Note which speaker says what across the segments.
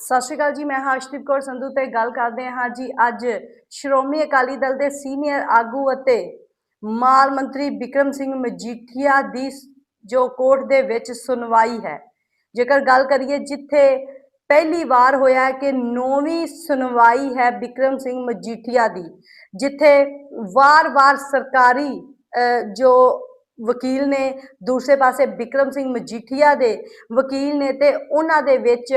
Speaker 1: ਸਤਿ ਸ਼੍ਰੀ ਅਕਾਲ ਜੀ ਮੈਂ ਹਰਸ਼ਦੀਪ ਕੌਰ ਸੰਧੂ ਤੇ ਗੱਲ ਕਰਦੇ ਹਾਂ ਜੀ ਅੱਜ ਸ਼੍ਰੋਮਣੀ ਅਕਾਲੀ ਦਲ ਦੇ ਸੀਨੀਅਰ ਆਗੂ ਅਤੇ ਮਾਲ ਮੰਤਰੀ ਵਿਕਰਮ ਸਿੰਘ ਮਜੀਠੀਆ ਦੀ ਜੋ ਕੋਰਟ ਦੇ ਵਿੱਚ ਸੁਣਵਾਈ ਹੈ। ਜੇਕਰ ਗੱਲ ਕਰੀਏ ਜਿੱਥੇ ਪਹਿਲੀ ਵਾਰ ਹੋਇਆ ਹੈ ਕਿ ਨੌਵੀਂ ਸੁਣਵਾਈ ਹੈ ਵਿਕਰਮ ਸਿੰਘ ਮਜੀਠੀਆ ਦੀ ਜਿੱਥੇ ਵਾਰ-ਵਾਰ ਸਰਕਾਰੀ ਅ, ਜੋ ਵਕੀਲ ਨੇ ਦੂਸਰੇ ਪਾਸੇ ਵਿਕਰਮ ਸਿੰਘ ਮਜੀਠੀਆ ਦੇ ਵਕੀਲ ਨੇ ਤੇ ਉਹਨਾਂ ਦੇ ਵਿੱਚ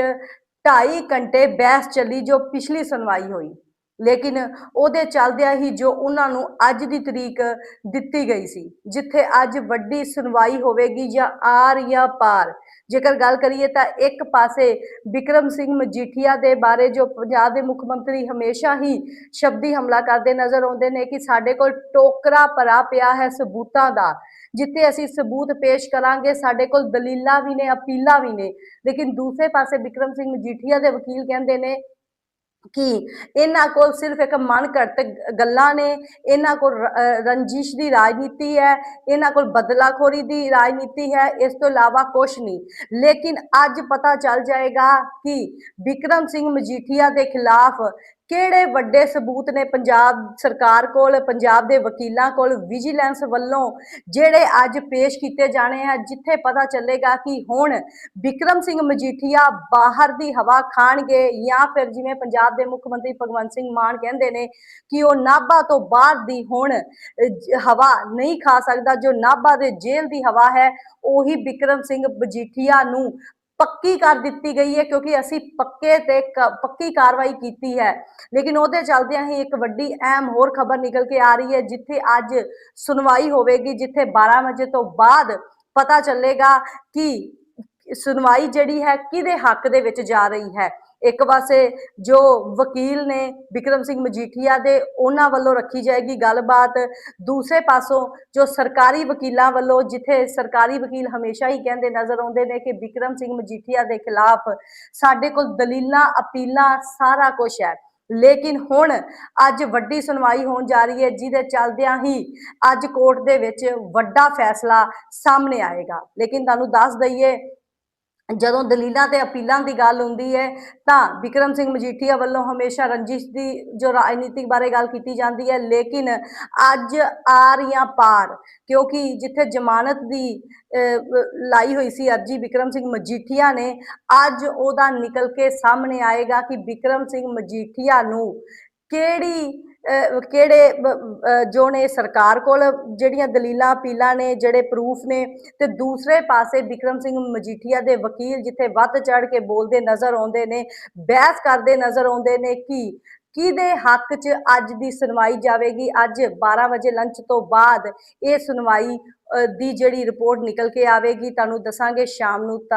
Speaker 1: ਢਾਈ ਘੰਟੇ ਬਹਿਸ ਚੱਲੀ ਜੋ ਪਿਛਲੀ ਸੁਣਵਾਈ ਹੋਈ। ਲੇਕਿਨ ਉਹਦੇ ਚੱਲਦਿਆਂ ਹੀ ਜੋ ਉਹਨਾਂ ਨੂੰ ਅੱਜ ਦੀ ਤਰੀਕ ਦਿੱਤੀ ਗਈ ਸੀ, ਜਿੱਥੇ ਅੱਜ ਵੱਡੀ ਸੁਣਵਾਈ ਹੋਵੇਗੀ ਜਾਂ ਆਰ ਜਾਂ ਪਾਰ। ਜੇਕਰ ਗੱਲ ਕਰੀਏ ਤਾਂ ਇੱਕ ਪਾਸੇ ਵਿਕਰਮ ਸਿੰਘ ਮਜੀਠੀਆ ਦੇ ਬਾਰੇ ਜੋ ਪੰਜਾਬ ਦੇ ਮੁੱਖ ਮੰਤਰੀ ਹਮੇਸ਼ਾ ਹੀ ਸ਼ਬਦੀ ਹਮਲਾ ਕਰਦੇ ਨਜ਼ਰ ਆਉਂਦੇ ਨੇ ਕਿ ਸਾਡੇ ਕੋਲ ਟੋਕਰਾ ਭਰਾ ਪਿਆ ਹੈ ਸਬੂਤਾਂ ਦਾ। ਜਿੱਥੇ ਅਸੀਂ ਸਬੂਤ ਪੇਸ਼ ਕਰਾਂਗੇ, ਸਾਡੇ ਕੋਲ ਦਲੀਲਾਂ ਵੀ ਨੇ, ਅਪੀਲਾਂ ਵੀ ਨੇ। ਲੇਕਿਨ ਦੂਸਰੇ ਪਾਸੇ ਵਿਕਰਮ ਸਿੰਘ ਮਜੀਠੀਆ ਦੇ ਵਕੀਲ ਕਹਿੰਦੇ ਨੇ ਕਿ ਇਹਨਾਂ ਕੋਲ ਸਿਰਫ ਇੱਕ ਮਨ ਘੜਤ ਗੱਲਾਂ ਨੇ। ਇਹਨਾਂ ਕੋਲ ਰੰਜਿਸ਼ ਦੀ ਰਾਜਨੀਤੀ ਹੈ। ਇਹਨਾਂ ਕੋਲ ਬਦਲਾਖੋਰੀ ਦੀ ਰਾਜਨੀਤੀ ਹੈ। ਇਸ ਤੋਂ ਇਲਾਵਾ ਕੁਝ ਨਹੀਂ। ਲੇਕਿਨ ਅੱਜ ਪਤਾ ਚੱਲ ਜਾਏਗਾ ਕਿ ਵਿਕਰਮ ਸਿੰਘ ਮਜੀਠੀਆ ਦੇ ਖਿਲਾਫ ਕਿਹੜੇ ਵੱਡੇ ਸਬੂਤ ਨੇ ਪੰਜਾਬ ਸਰਕਾਰ ਕੋਲ, ਪੰਜਾਬ ਦੇ ਵਕੀਲਾਂ ਕੋਲ ਵਿਜੀਲੈਂਸ ਵੱਲੋਂ ਜਿਹੜੇ ਅੱਜ ਪੇਸ਼ ਕੀਤੇ ਜਾਣੇ ਆ, ਜਿੱਥੇ ਪਤਾ ਚੱਲੇਗਾ ਕਿ ਹੁਣ ਵਿਕਰਮ ਸਿੰਘ ਮਜੀਠੀਆ ਬਾਹਰ ਦੀ ਹਵਾ ਖਾਣਗੇ ਜਾਂ ਫਿਰ ਜਿਵੇਂ ਪੰਜਾਬ ਦੇ ਮੁੱਖ ਮੰਤਰੀ ਭਗਵੰਤ ਸਿੰਘ ਮਾਨ ਕਹਿੰਦੇ ਨੇ ਕਿ ਉਹ ਨਾਭਾ ਤੋਂ ਬਾਹਰ ਦੀ ਹੁਣ ਹਵਾ ਨਹੀਂ ਖਾ ਸਕਦਾ, ਜੋ ਨਾਭਾ ਦੇ ਜੇਲ੍ਹ ਦੀ ਹਵਾ ਹੈ, ਉਹੀ ਵਿਕਰਮ ਸਿੰਘ ਮਜੀਠੀਆ ਨੂੰ ਪੱਕੀ ਕਰ ਦਿੱਤੀ ਗਈ ਹੈ ਕਿਉਂਕਿ ਅਸੀਂ ਪੱਕੇ ਤੇ ਪੱਕੀ ਕਾਰਵਾਈ ਕੀਤੀ ਹੈ। ਲੇਕਿਨ ਉਹਦੇ ਚਲਦਿਆਂ ਹੀ ਇੱਕ ਵੱਡੀ ਅਹਿਮ ਹੋਰ ਖਬਰ ਨਿਕਲ ਕੇ ਆ ਰਹੀ ਹੈ, ਜਿੱਥੇ ਅੱਜ ਸੁਣਵਾਈ ਹੋਵੇਗੀ, ਜਿੱਥੇ 12 ਵਜੇ ਤੋਂ ਬਾਅਦ ਪਤਾ ਚੱਲੇਗਾ ਕਿ ਸੁਣਵਾਈ ਜਿਹੜੀ ਹੈ ਕਿਹਦੇ ਹੱਕ ਦੇ ਵਿੱਚ ਜਾ ਰਹੀ ਹੈ। ਇੱਕ ਪਾਸੇ ਜੋ ਵਕੀਲ ਨੇ ਵਿਕਰਮ ਸਿੰਘ ਮਜੀਠੀਆ ਦੇ, ਉਹਨਾਂ ਵੱਲੋਂ ਰੱਖੀ ਜਾਏਗੀ ਗੱਲਬਾਤ। ਦੂਸਰੇ ਪਾਸੋਂ ਜੋ ਸਰਕਾਰੀ ਵਕੀਲਾਂ ਵੱਲੋਂ, ਜਿੱਥੇ ਸਰਕਾਰੀ ਵਕੀਲ ਹਮੇਸ਼ਾ ਹੀ ਕਹਿੰਦੇ ਨਜ਼ਰ ਆਉਂਦੇ ਨੇ ਕਿ ਵਿਕਰਮ ਸਿੰਘ ਮਜੀਠੀਆ ਦੇ ਖਿਲਾਫ ਸਾਡੇ ਕੋਲ ਦਲੀਲਾਂ, ਅਪੀਲਾਂ ਸਾਰਾ ਕੁਝ ਹੈ। ਲੇਕਿਨ ਹੁਣ ਅੱਜ ਵੱਡੀ ਸੁਣਵਾਈ ਹੋਣ ਜਾ ਰਹੀ ਹੈ, ਜਿਹਦੇ ਚੱਲਦਿਆਂ ਹੀ ਅੱਜ ਕੋਰਟ ਦੇ ਵਿੱਚ ਵੱਡਾ ਫੈਸਲਾ ਸਾਹਮਣੇ ਆਏਗਾ। ਲੇਕਿਨ ਤੁਹਾਨੂੰ ਦੱਸ ਦਈਏ ਜਦੋਂ ਦਲੀਲਾਂ ਤੇ ਅਪੀਲਾਂ ਦੀ ਗੱਲ ਹੁੰਦੀ ਹੈ ਤਾਂ ਵਿਕਰਮ ਸਿੰਘ ਮਜੀਠੀਆ ਵੱਲੋਂ ਹਮੇਸ਼ਾ ਰੰਜਿਸ਼ ਦੀ ਜੋ ਰਾਜਨੀਤਿਕ ਬਾਰੇ ਗੱਲ ਕੀਤੀ ਜਾਂਦੀ ਹੈ ਲੇਕਿਨ ਅੱਜ ਆਰ ਜਾਂ ਪਾਰ ਕਿਉਂਕਿ ਜਿੱਥੇ ਜ਼ਮਾਨਤ ਦੀ ਅਹ, ਲਾਈ ਹੋਈ ਸੀ ਅਰਜੀ ਵਿਕਰਮ ਸਿੰਘ ਮਜੀਠੀਆ ਨੇ ਅੱਜ ਉਹਦਾ ਨਿਕਲ ਕੇ ਸਾਹਮਣੇ ਆਏਗਾ ਕਿ ਵਿਕਰਮ ਸਿੰਘ ਮਜੀਠੀਆ ਨੂੰ ਕਿਹੜੀ ਕਿਹੜੇ ਜੋ ਨੇ ਸਰਕਾਰ ਕੋਲ ਜਿਹੜੀਆਂ ਦਲੀਲਾਂ ਅਪੀਲਾਂ ਨੇ, ਜਿਹੜੇ ਪ੍ਰੂਫ ਨੇ, ਤੇ ਦੂਸਰੇ ਪਾਸੇ ਵਿਕਰਮ ਸਿੰਘ ਮਜੀਠੀਆ ਦੇ ਵਕੀਲ ਜਿੱਥੇ ਵੱਧ ਚੜ ਕੇ ਬੋਲਦੇ ਨਜ਼ਰ ਆਉਂਦੇ ਨੇ, ਬਹਿਸ ਕਰਦੇ ਨਜ਼ਰ ਆਉਂਦੇ ਨੇ ਕਿ ਕਿਹਦੇ ਹੱਕ 'ਚ ਅੱਜ ਦੀ ਸੁਣਵਾਈ ਜਾਵੇਗੀ? ਅੱਜ 12 ਵਜੇ ਲੰਚ ਤੋਂ ਬਾਅਦ ਇਹ ਸੁਣਵਾਈ ਦੀ ਜਿਹੜੀ ਰਿਪੋਰਟ ਨਿਕਲ ਕੇ ਆਵੇਗੀ, ਤੁਹਾਨੂੰ ਦੱਸਾਂਗੇ ਸ਼ਾਮ ਨੂੰ ਧੰਨ